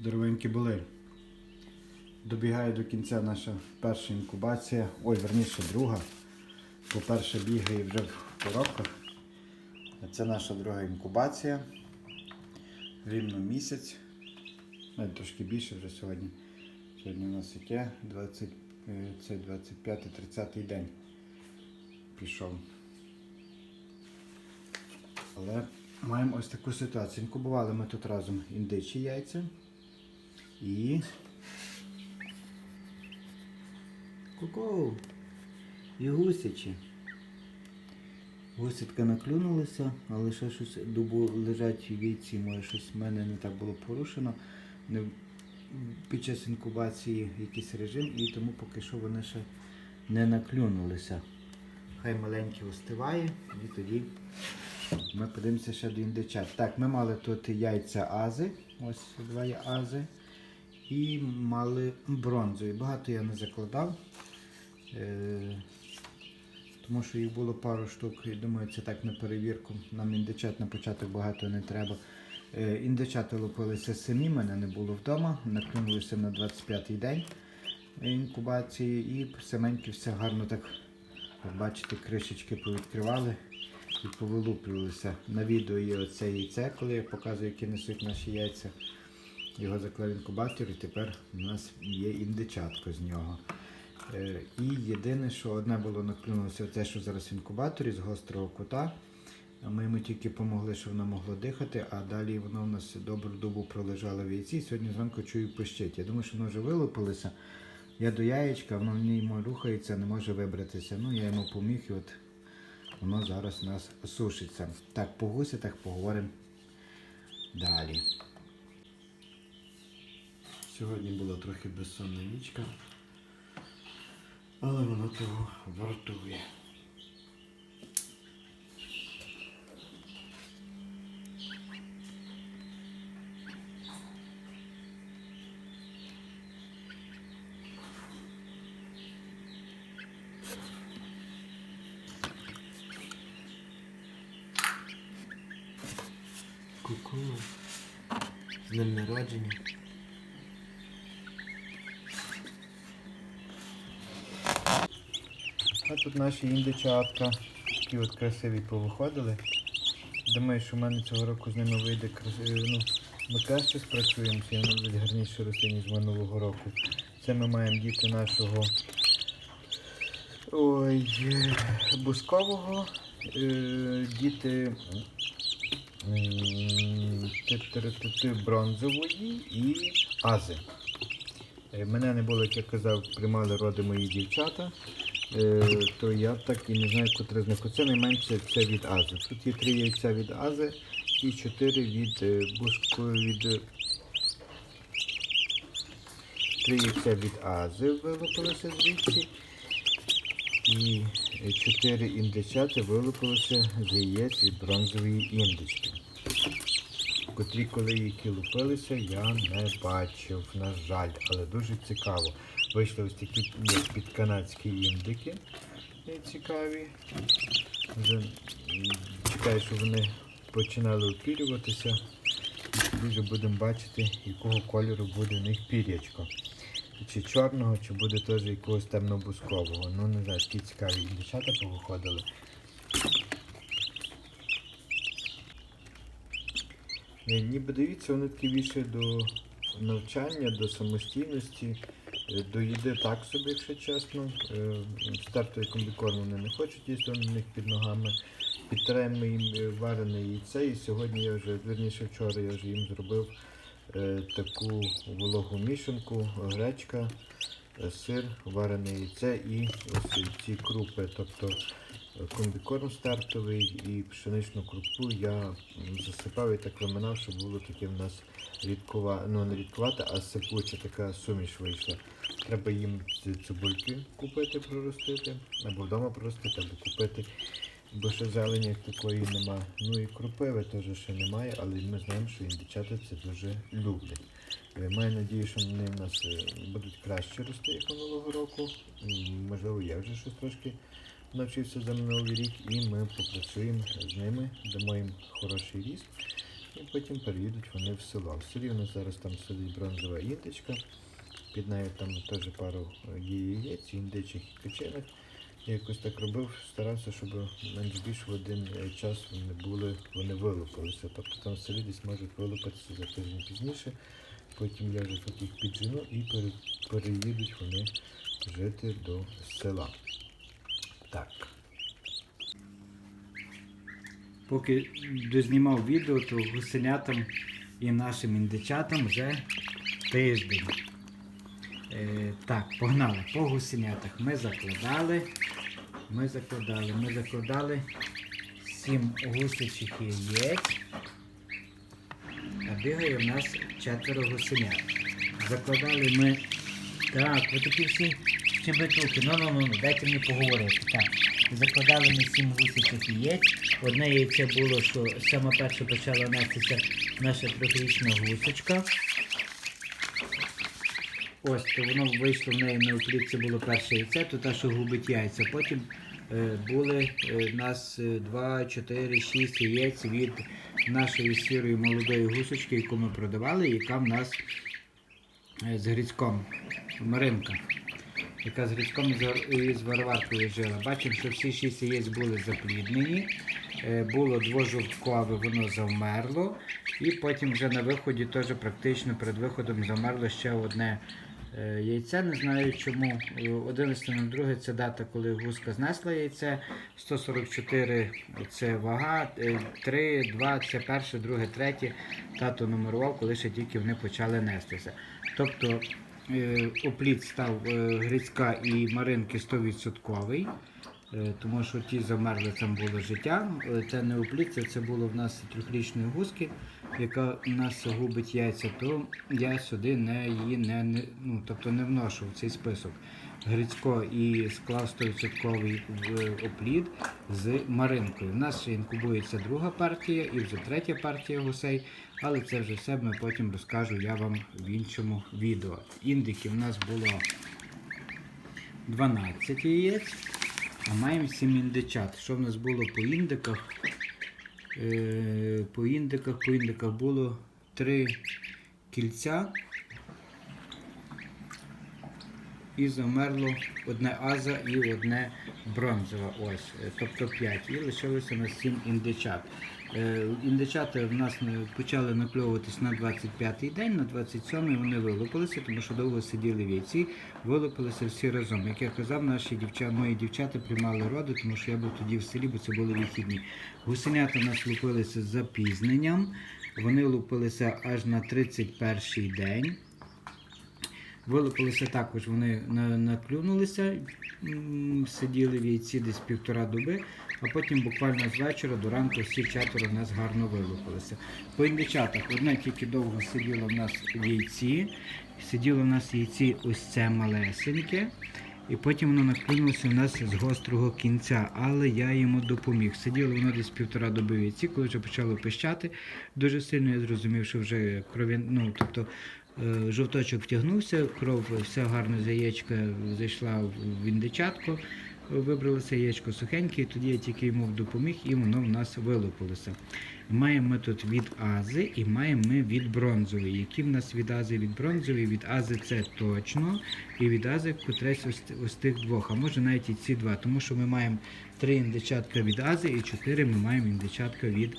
Здоровенькі були. Добігає до кінця наша перша інкубація. Ой, верніше друга. По-перше, бігає вже в коробках. Це наша друга інкубація. Рівно місяць. Навіть трошки більше вже сьогодні. Сьогодні у нас яке? 20, е, 25-30 день пішов. Але маємо ось таку ситуацію. Інкубували ми тут разом індичі яйця і. Ку-ку! І гусячі. Гусятка наклюнулася, але ще щось дубу лежать війці, може щось в мене не так було порушено. Не, під час інкубації якийсь режим, і тому поки що вони ще не наклюнулися. Хай маленький остиває, і тоді ми подивимося ще до індичат. Так, ми мали тут яйця ази, ось два є ази, і мали бронзові. Багато я не закладав. Е, тому що їх було пару штук, і думаю, це так на перевірку. Нам індичат на початок багато не треба. Е, Індичата лупилися самі, мене не було вдома, наклюнулися на 25-й день інкубації і саменькі все гарно так, як бачите, кришечки повідкривали і повилуплювалися. На відео є оце яйце, коли я показую, які несуть наші яйця. Його заклав інкубатор і тепер у нас є індичатко з нього. Е, І єдине, що одне було наклюнулося, те, що зараз в інкубаторі з гострого кута. Ми йому тільки допомогли, щоб воно могло дихати, а далі воно у нас добру добу пролежало в яйці. Сьогодні зранку чую пищить. Я думаю, що воно вже вилупилося. Я до яєчка, воно в ній рухається, не може вибратися. Ну, я йому поміг і от воно зараз у нас сушиться. Так, по гусятах поговоримо далі. Сьогодні була трохи безсонна нічка, але воно того вартує. Ку-ку. З днем народження. А тут наші індичатка, такі от красиві повиходили. Думаю, що в мене цього року з ними вийде красиво. Ну, ми краще спрацюємося, і вони будуть гарніше рости, ніж минулого року. Це ми маємо діти нашого ой, е, бускового, е, діти бронзової і ази. Е, Мене не було, як я казав, приймали роди мої дівчата, е, то я так і не знаю, котре з них. Оце найменше це від Ази. Тут є три яйця від Ази і чотири від е, буску від. е, Три яйця від Ази вилупилося звідси. І е, чотири індичата вилупилося з яєць від бронзової індички котрі, коли які лупилися, я не бачив, на жаль, але дуже цікаво. Вийшли ось такі підканадські індики. Цікаві. Вже чекаю, що вони починали опірюватися. Дуже будемо бачити, якого кольору буде в них пір'ячко. Чи чорного, чи буде теж якогось темно-бускового. Ну не знаю, такі цікаві дівчата повиходили. Ніби дивіться, вони такі більше до навчання, до самостійності, е, до їди так собі, якщо чесно. Стартові Стартовий комбікорм вони не хочуть їсти, вони них під ногами. Підтримуємо їм е, варене яйце, і сьогодні я вже, верніше вчора я вже їм зробив е, таку вологу мішанку, гречка, е, сир, варене яйце і ось ці крупи. Тобто комбікорм стартовий і пшеничну крупу я засипав і так виминав, щоб було таке в нас рідкова, ну не рідкувата, а сипуча така суміш вийшла. Треба їм ці цибульки купити, проростити, або вдома проростити, або купити, бо ще зелені такої нема. Ну і крупиви теж ще немає, але ми знаємо, що індичата це дуже люблять. Е, Маю надію, що вони в нас е, будуть краще рости, як минулого року. Можливо, я вже щось трошки навчився за минулий рік, і ми попрацюємо з ними, дамо їм хороший ріст. І потім переїдуть вони в село. В селі у нас зараз там сидить бронзова індичка. Під нею там теж пару яєць, індичих і качених. Я якось так робив, старався, щоб менш в один е, час вони були, вони вилупилися. Тобто там селі десь можуть вилупитися за тиждень пізніше. Потім я вже їх піджену і переїдуть вони жити до села. Так. Поки дознімав відео, то гусенятам і нашим індичатам вже тиждень. Е, так, погнали по гусенятах. Ми закладали. Ми закладали, ми закладали сім гусячих яєць. А бігає в нас четверо гусенят. Закладали ми. Так, ви такі всі щебетухи. Ну, ну, ну, ну, дайте мені поговорити. Так. Закладали ми сім гусячих яєць. Одне яйце було, що саме перше почала нестися наша трьохрічна гусочка. Ось, то воно вийшло в неї на оклітці було перше яйце, то та, що губить яйця. Потім е, були е, нас 2, 4, 6 яєць від нашої сірої молодої гусочки, яку ми продавали, яка в нас е, з грицьком, Маринка, яка з грицьком і з варваркою жила. Бачимо, що всі 6 яєць були запліднені. Е, Було двожовткове, воно завмерло. І потім вже на виході теж практично перед виходом замерло ще одне е, яйце. Не знаю чому. Е, 11.02 це дата, коли гуска знесла яйце. 144 це вага, 3, 2 це перше, друге, третє. Тато нумерував, коли ще тільки вони почали нестися. Тобто е, опліт став е, Грицька і Маринки 100%. Е, Тому що ті замерзли, там було життя. Е, Це не опліт, це, це було в нас трьохрічної гуски, яка у нас губить яйця, то я сюди не її не, не, ну, тобто не вношу в цей список. Грицько і склав 100% в опліт з Маринкою. У нас інкубується друга партія і вже третя партія гусей, але це вже все ми потім розкажу я вам в іншому відео. Індиків у нас було 12 яєць. А маємо 7 індичат. Що в нас було по індиках? Е, по індиках, по індиках було 3 кільця. І замерло одне аза і одне бронзове. Ось, е, тобто 5. І лишилося на 7 індичат. Е, Індичата в нас почали накльовуватись на 25-й день, на 27-й вони вилупилися, тому що довго сиділи в яйці, вилупилися всі разом. Як я казав, наші дівчата, мої дівчата приймали роди, тому що я був тоді в селі, бо це були вихідні. Гусенята нас лупилися з запізненням. Вони лупилися аж на 31-й день. Вилупилися також, вони на- наклюнулися, сиділи в яйці десь півтора доби, а потім буквально з вечора до ранку всі четверо в нас гарно вилупилися. По індичатах одне тільки довго сиділо в нас в яйці, сиділо в нас в яйці ось це малесеньке. І потім воно наклюнулося в нас з гострого кінця, але я йому допоміг. Сиділо воно десь півтора доби в яйці, коли вже почало пищати дуже сильно, я зрозумів, що вже крові, ну, тобто Жовточок втягнувся, кров вся гарно з яєчка зайшла в індичатку, вибралося яєчко сухеньке, і тоді я тільки йому допоміг і воно в нас вилупилося. Маємо ми тут від ази і маємо ми від бронзової. Які в нас від ази від бронзової? Від ази це точно, і від ази котресь ось, ось тих двох, а може навіть і ці два, тому що ми маємо три індичатка від ази і чотири ми маємо індичатка від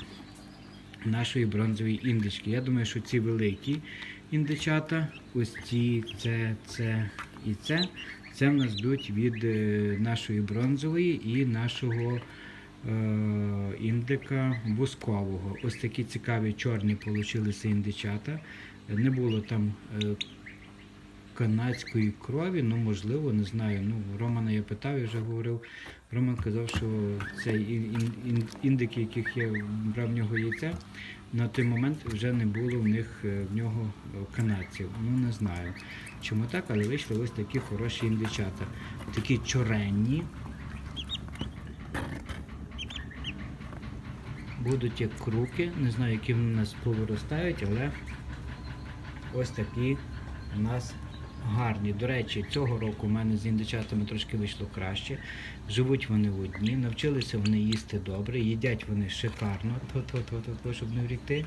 нашої бронзової індички. Я думаю, що ці великі індичата, ось ці, це, це і це, це в нас йдуть від е, нашої бронзової і нашого е, індика бускового. Ось такі цікаві чорні получилися індичата. Не було там е, канадської крові, ну можливо, не знаю. Ну, Романа я питав, я вже говорив. Роман казав, що цей ін- ін- ін- індики, яких я брав в нього яйця, на той момент вже не було в них е, в нього е, канадців. Ну не знаю, чому так, але вийшли ось такі хороші індичата. Такі чоренні. Будуть як круки, не знаю, які вони у нас повиростають, але ось такі у нас гарні. До речі, цього року в мене з індичатами трошки вийшло краще. Живуть вони в одні, навчилися вони їсти добре, їдять вони шикарно, щоб не врікти.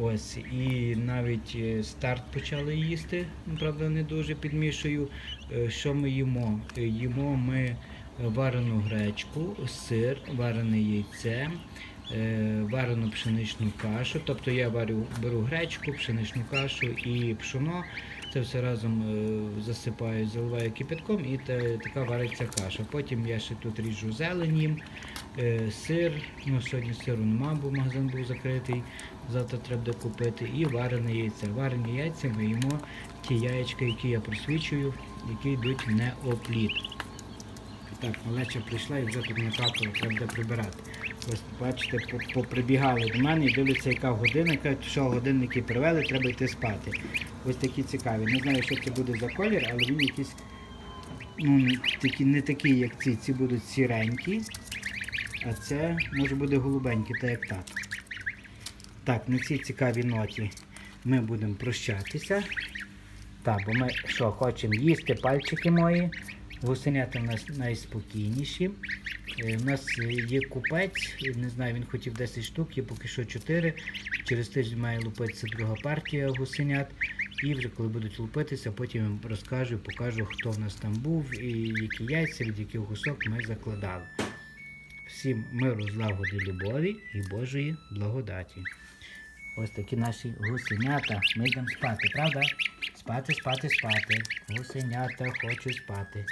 Ось, і навіть е, старт почали їсти, ну, правда, не дуже підмішую. Е, Що ми їмо? Е, Їмо ми варену гречку, сир, варене яйце, варену пшеничну кашу. Тобто я варю, беру гречку, пшеничну кашу і пшоно. Це все разом е, засипаю, заливаю кипятком і та- така вариться каша. Потім я ще тут ріжу зелень їм, е, сир. Ну, сьогодні сиру нема, бо магазин був закритий. Завтра треба купити. І варене яйце. Варені яйця ми їмо ті яєчка, які я просвічую, які йдуть не опліт. Так, малеча прийшла і вже тут накапало, треба прибирати. Ось бачите, поприбігали до мене і дивляться, яка година, кажуть, що годинники привели, треба йти спати. Ось такі цікаві. Не знаю, що це буде за колір, але він якийсь ну, такі, не такий, як ці. Ці будуть сіренькі, а це може буде голубенький, так як тато. Так, на цій цікавій ноті ми будемо прощатися. Так, бо ми що, хочемо їсти пальчики мої. Гусенята в нас найспокійніші. У нас е, є купець, не знаю, він хотів 10 штук, є поки що 4. Через тиждень має лупитися друга партія гусенят. І вже коли будуть лупитися, потім вам розкажу, покажу, хто в нас там був і які яйця, від яких гусок ми закладали. Всім миру, злагоди, любові і Божої благодаті. Ось такі наші гусенята. Ми йдемо спати, правда? Спати, спати, спати. Гусенята хочуть спати.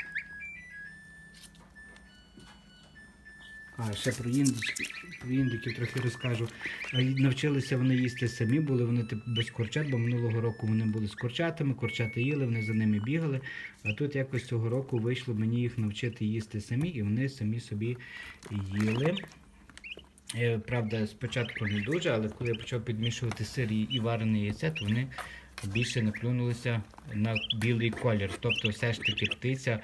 А, ще про індички, про індиків трохи розкажу. Навчилися вони їсти самі, були вони без курчат, бо минулого року вони були з курчатами, курчата їли, вони за ними бігали. А тут якось цього року вийшло мені їх навчити їсти самі, і вони самі собі їли. Е, Правда, спочатку не дуже, але коли я почав підмішувати сир і варене яйце, то вони більше наклюнулися на білий колір. Тобто все ж таки птиця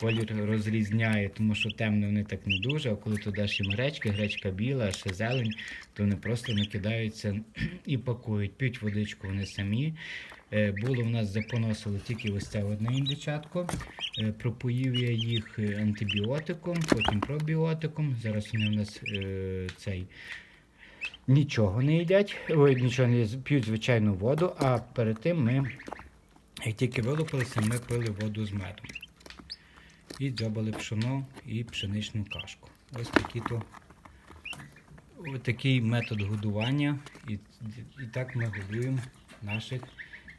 колір розрізняє, тому що темно вони так не дуже, а коли туди ще гречка, гречка біла, а ще зелень, то вони просто накидаються і пакують, п'ють водичку вони самі. Е, Було в нас запоносило тільки ось це одне індичатко. Е, Пропоїв я їх антибіотиком, потім пробіотиком. Зараз вони в нас е, цей нічого не їдять, ой, нічого не п'ють звичайну воду, а перед тим ми, як тільки вилупилися, ми пили воду з медом. І дзьобали пшено і пшеничну кашку. Ось такі то ось такий метод годування. І, і так ми годуємо наших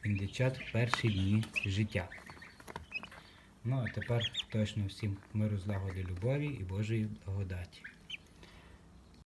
індичат в перші дні життя. Ну а тепер точно всім миру, злагоди, любові і Божої благодаті.